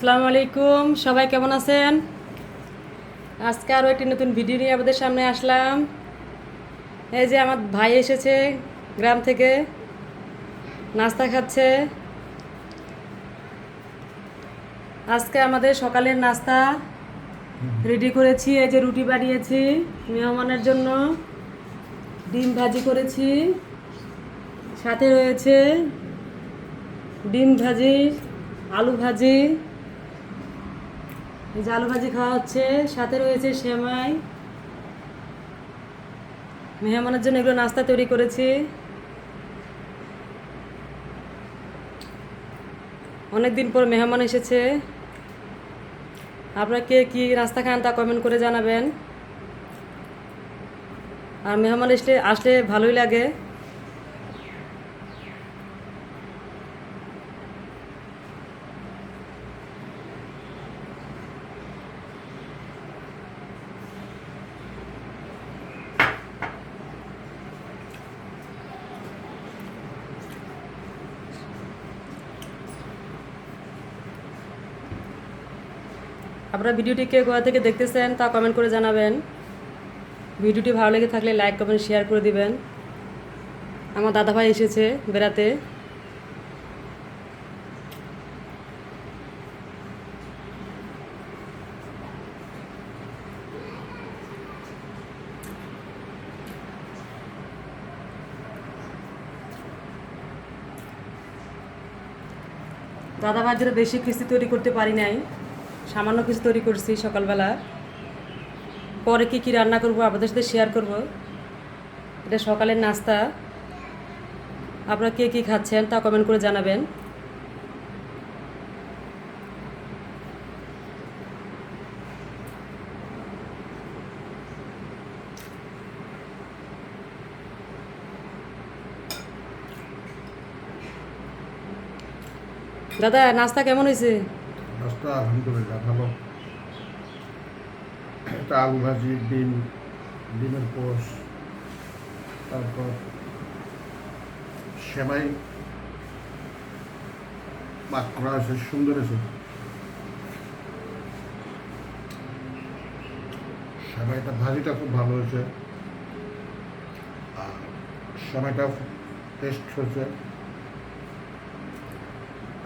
আসসালামু আলাইকুম। সবাই কেমন আছেন? আজকে আরও একটি নতুন ভিডিও নিয়ে আমাদের সামনে আসলাম। এই যে আমার ভাই এসেছে গ্রাম থেকে, নাস্তা খাচ্ছে। আজকে আমাদের সকালের নাস্তা রেডি করেছি, এই যে রুটি বানিয়েছি মেহমানের জন্য। ডিম ভাজি করেছি, সাথে রয়েছে ডিম ভাজি, আলু ভাজি। এই যে আলু ভাজি খাওয়া হচ্ছে, সাথে রয়েছে সেমাই। মেহমানের জন্য এগুলো নাস্তা তৈরি করেছি। অনেক দিন পর মেহমান এসেছে। আপনারা কে কী নাস্তা খান তা কমেন্ট করে জানাবেন। আর মেহমান আসলে আসলে ভালোই লাগে। আপনারা ভিডিওটি কে কোথা থেকে দেখতেছেন তা কমেন্ট করে জানাবেন। ভিডিওটি ভালো লেগে থাকলে লাইক কমেন্ট শেয়ার করে দিবেন। আমার দাদাভাই এসেছে বেড়াতে। দাদাভাইয়ের জন্য বেশি কিছু তৈরি করতে পারি নাই। সামান্য কিছু তৈরি করছি সকালবেলা। পরে কি কি রান্না করব আপনাদের সাথে শেয়ার করব। এটা সকালের নাস্তা। আপনারা কে কী খাচ্ছেন তা কমেন্ট করে জানাবেন। দাদা, নাস্তা কেমন হয়েছে? নাস্তা আলহামদুলিল্লাহ ভালো। একটা আলু ভাজি, ডিম, ডিমের পোষ তারপর সেমাই। পাক করা আছে সুন্দর আছে সেমাইটা, ভাজিটা খুব ভালো হয়েছে। আর সেমাইটা টেস্ট হয়েছে।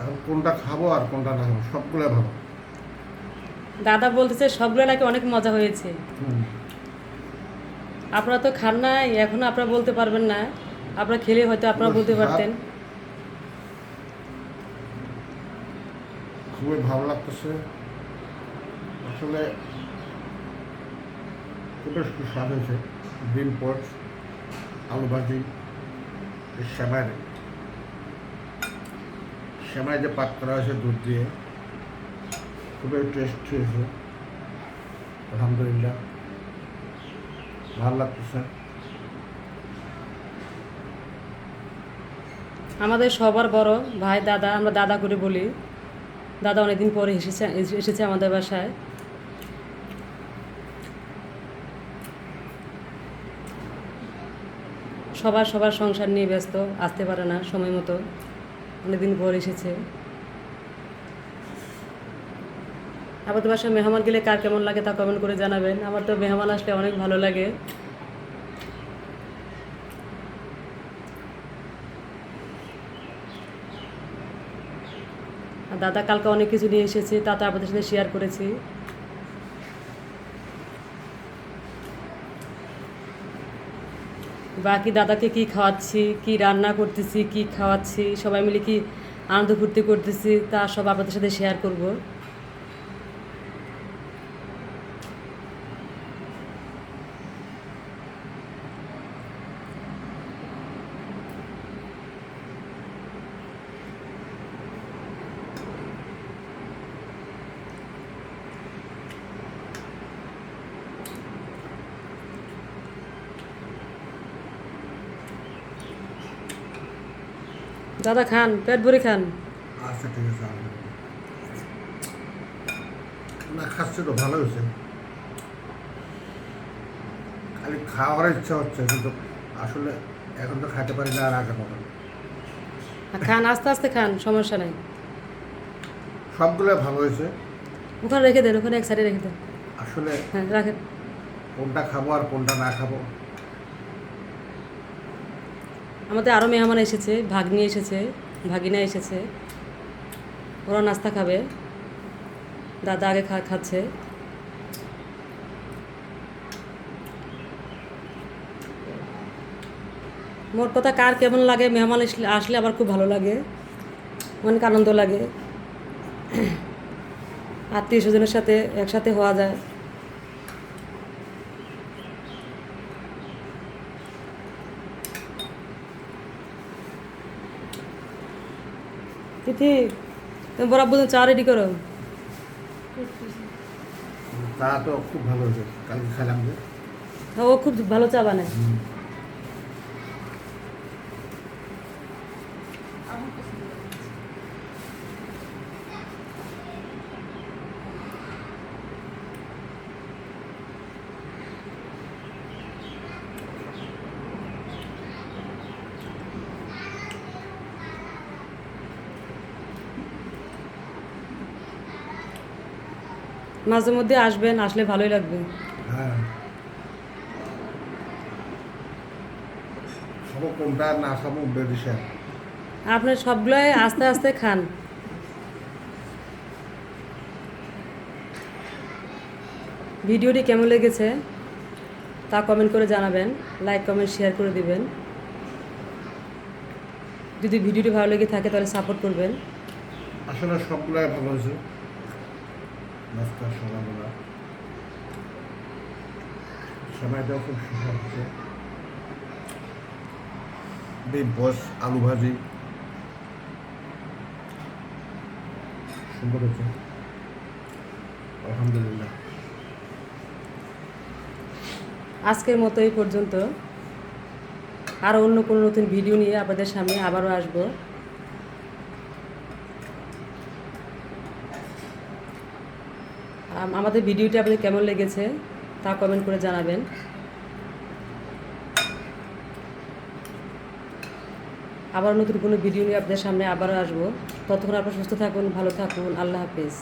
এখন কোনটা খাব আর কোনটা না খাব সবগুলো ভালো। দাদা বলতেছে সবগুলো নাকি অনেক মজা হয়েছে। আপনারা তো খান নাই এখনও আপনারা বলতে পারবেন না। আপনারা খেলে হয়তো আপনারা বলতে পারতেন। খুবই ভালো লাগতেছে। আসলে খুবই স্বাদ হয়েছে ডিম পোচ আলু ভাজি এই সেমাই যে পাক হয়েছে দুধ দিয়ে, খুবই টেস্ট হয়েছে। আলহামদুলিল্লাহ। ভালো লাগতেছে। আমাদের সবার বড় ভাই, দাদা, আমরা দাদা করে বলি। দাদা অনেকদিন পরে এসেছে এসেছে আমাদের বাসায়। সবার সবার সংসার নিয়ে ব্যস্ত, আসতে পারে না সময় মতো। অনেকদিন পর এসেছে। আমাদের বাসায় মেহমান গেলে কার কেমন লাগে তা কমেন্ট করে জানাবেন। আমার তো মেহমান আসলে অনেক ভালো লাগে। দাদা কালকে অনেক কিছু নিয়ে এসেছে, তা তো আপনাদের সাথে শেয়ার করেছি। বাকি দাদাকে কি খাওয়াচ্ছি, কি রান্না করতেছি, কি খাওয়াচ্ছি, সবাই মিলে কি আনন্দ ফুর্তি করতেছি, তা সব আপনাদের সাথে শেয়ার করব। দাদা খান পেট ভরে খান। আচ্ছা ঠিক আছে না খাচ্ছে তো ভালো হয়েছে। খালি খাওয়ার ইচ্ছা হচ্ছে কিন্তু আসলে এখন তো খাইতে পারি না আর আগে মতন। খান আস্তে আস্তে খান সমস্যা নাই। সবগুলো ভালো হয়েছে। ওখানে রেখে দেন ওখানে এক সাইডে রেখে দেন। আসলে হ্যাঁ রাখেন। কোনটা খাব আর কোনটা না খাব। আমাদের আরও মেহমান এসেছে, ভাগ্নি এসেছে, ভাগিনা এসেছে। ওরা নাস্তা খাবে। দাদা আগে খা খাচ্ছে। মোট কথা কার কেমন লাগে, মেহমান আসলে আসলে আমার খুব ভালো লাগে। অনেক আনন্দ লাগে। আত্মীয় স্বজনের সাথে একসাথে হওয়া যায়। তিথি তুমি বরাবর চা রেডি করো। তা তো খুব ভালো কালকে খেলাম ও খুব ভালো চা বানায়। মাঝে মধ্যে আসবেন আসলে ভালোই লাগবে। হ্যাঁ। কোনটা না আপনার সবগুলোই আস্তে আস্তে খান। ভিডিওটি কেমন লেগেছে তা কমেন্ট করে জানাবেন লাইক কমেন্ট শেয়ার করে দিবেন। যদি ভিডিওটি ভালো লেগে থাকে তাহলে সাপোর্ট করবেন। আসলে সবগুলাই ভালো হয়েছে। নাস্তা, সকালবেলা। সময়টাও খুব সুন্দর হচ্ছে। ডিম পোস আলু ভাজি। সুন্দর হচ্ছে। আলহামদুলিল্লাহ। আজকের মতো এই পর্যন্ত। আর অন্য কোনো নতুন ভিডিও নিয়ে আপনাদের সামনে আবারও আসব। আমাদের ভিডিওটি আপনাদের কেমন লেগেছে তা কমেন্ট করে জানাবেন। আবার নতুন কোনো ভিডিও নিয়ে আপনাদের সামনে আবারও আসব। ততক্ষণ আপনারা সুস্থ থাকুন, ভালো থাকুন, আল্লাহ হাফিজ।